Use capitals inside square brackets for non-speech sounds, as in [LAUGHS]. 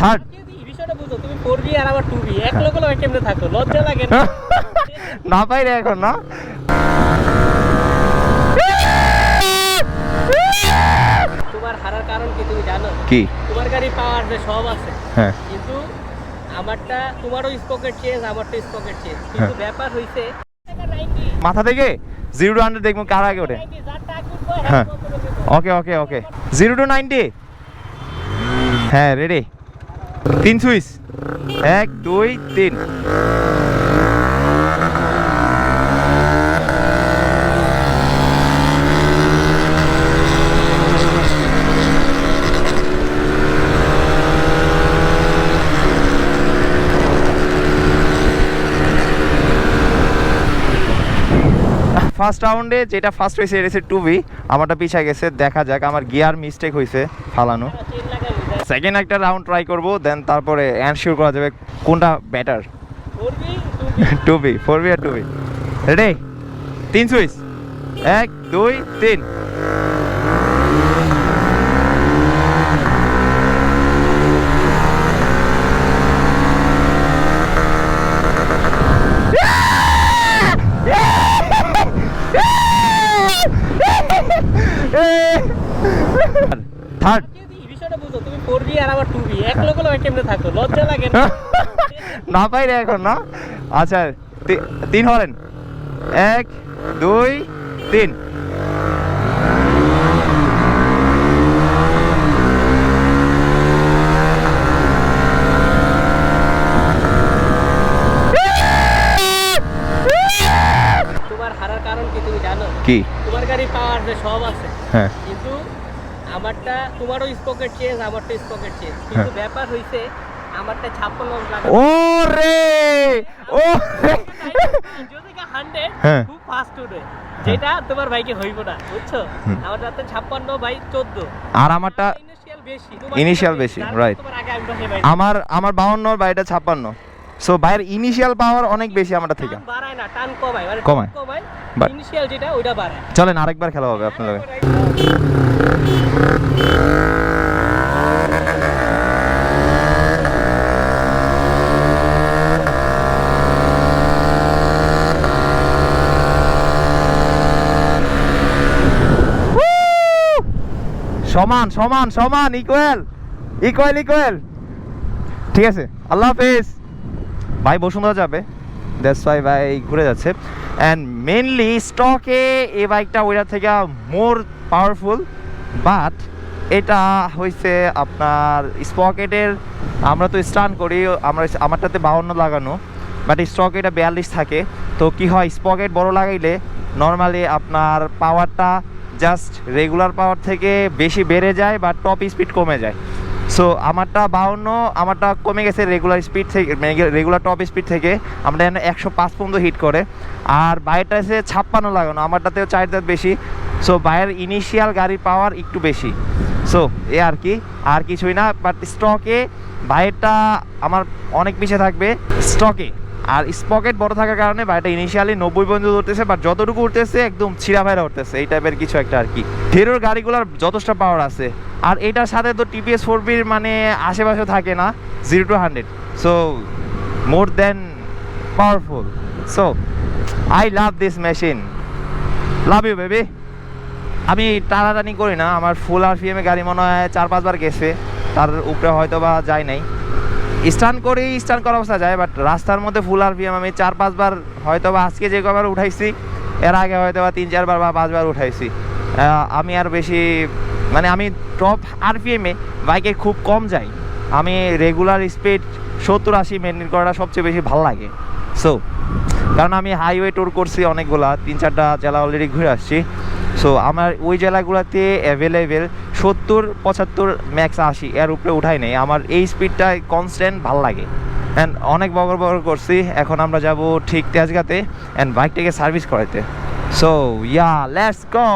Third. না? [LAUGHS] না পাই রে এখন না? তোমার হারার কারণ কি তুমি জানো? কি? তোমার গাড়ি পাওয়ার যে সব আছে। হ্যাঁ। কিন্তু আমারটা তোমারও স্পকেট চেঞ্জ আমারটা স্পকেট চেঞ্জ কিন্তু ব্যাপার হইছে মাথা থেকে? জিরো টু হান্ড্রেড দেখব কার আগে ওঠে। হ্যাঁ। Okay okay okay zero to ninety হ্যাঁ রেডি তিন সুইচ। এক, দুই, তিন। ফার্স্ট রাউন্ডে যেটা ফার্স্ট হয়েছে, এটা হচ্ছে টু বি আমারটা পিছিয়ে গেছে, দেখা যাক, আমার গিয়ার মিস্টেক হয়েছে, ফালানো। সেকেন্ড একটা রাউন্ড ট্রাই করব দেন তারপরে অ্যানশিওর করা যাবে কোনটা better two B four B আর টু বি রেডি তিন সুইচ এক দুই তিন। থার্ড বুঝো তুমি ফোর বি আর আবার টু বি এক লোক লোক কেমনে থাকো লজ্জা লাগে না? [LAUGHS] না পাই রে এখন না? আচ্ছা তিন হলেন। এক দুই তিন। তোমার হারার কারণ কি তুমি জানো? কি? তোমার গাড়ি পাওয়ার যে সব আছে। হ্যাঁ। কিন্তু আমারটা তোমারও স্পকেট চেঞ্জ আমারটা স্পকেট চেঞ্জ কিন্তু ব্যাপার হইছে আমারটা ছাপ্পান্ন লাগা। ও রে ও। যদি হান্ড্রেড হ্যাঁ। খুব ফাস্ট উঠে। যেটা তোমার বাইকে হইব না বুঝছ? আমার রাতে ছাপ্পান্ন বাই চোদ্দ। আর আমারটা ইনিশিয়াল বেশি বাইক আমার আমার বাউন্ন বাইটা ছাপ্পান্ন। সো বাইরের ইনিশিয়াল পাওয়ার অনেক বেশি আমারটা থেকে। বাড়ায় না টান কমায়। মানে কমায়। ইনিশিয়াল যেটা ওইটা বাড়ায়। চলেন আরেকবার খেলা হবে আপনাদের। সমান সমান সমান ইকুয়াল ইকুয়াল ইকুয়াল ঠিক আছে, আল্লাহ হাফেজ। ভাই, বসুন্ধরা যাবে। দ্যাটস ওয়াই ভাই ঘুরে যাচ্ছে। অ্যান্ড মেনলি স্টকে এই বাইকটা ওইটার থেকে মোর পাওয়ারফুল বাট এটা হয়েছে আপনার স্পকেটের আমরা তো স্টান করি, আমরা আমারটাতে বাউন্ন লাগানো বাট স্টক এটা বিয়াল্লিশ থাকে। তো কি হয় স্পকেট বড় লাগাইলে নর্মালি আপনার পাওয়ারটা জাস্ট রেগুলার পাওয়ার থেকে বেশি বেড়ে যায় বা টপ স্পিড কমে যায়। সো আমারটা বাউন্ন, আমারটা কমে গেছে রেগুলার স্পিড থেকে রেগুলার টপ স্পিড থেকে। আমরা যেন একশো পাঁচ পর্যন্ত হিট করে। আর বাইরেটা এসে ছাপ্পান্ন লাগানো, আমারটাতেও চার দাঁত বেশি। সো বাইরের ইনিশিয়াল গাড়ির পাওয়ার একটু বেশি। সো এ আর কি, আর কিছুই না বাট স্টকে বাইরেটা আমার অনেক পিছিয়ে থাকবে। স্টকে আর স্পকেট বড় থাকার কারণে বাইরেটা ইনিশিয়ালি নব্বই পর্যন্ত উঠতেছে বাট যতটুকু উঠতেছে, একদম ছিঁড়া ভাইরা উঠতেছে। এই টাইপের কিছু একটা আর কি। হিরোর গাড়িগুলোর যথেষ্ট পাওয়ার আছে। আর এটার সাথে তো টিপিএস ফোর বির মানে আশেপাশে থাকে না zero to hundred so more than powerful so I love this machine love you baby আমি টানাটানি করি না, আমার ফুল আর পিএমে গাড়ি মনে হয় চার পাঁচবার গেছে, তার উপরে হয়তো বা যায় নাই। স্টান করি স্টান করা অবস্থা যায় বাট রাস্তার মধ্যে ফুল আর পিএম আমি চার পাঁচবার হয়তো বা আজকে যে কবার উঠাইছি, এর আগে হয়তো বা তিন চারবার বা পাঁচবার উঠাইছি। আমি আর বেশি মানে আমি টপ আরপিএমে বাইকে খুব কম যাই। আমি রেগুলার স্পিড সত্তর আশি মেনটেন করাটা সবচেয়ে বেশি ভালো লাগে। সো কারণ আমি হাইওয়ে ট্যুর করছি অনেকগুলা, তিন চারটা জেলা অলরেডি ঘুরে আসছি। সো আমার ওই জেলাগুলোতে অ্যাভেলেবেল সত্তর, পঁচাত্তর ম্যাক্স আশি, এর উপরে উঠাই নেই। আমার এই স্পিডটা কনস্ট্যান্ট ভালো লাগে। অ্যান্ড অনেক বগর বগর করছি, এখন আমরা যাব ঠিক তেজগাতে অ্যান্ড বাইকটাকে সার্ভিস করাইতে। So yeah let's go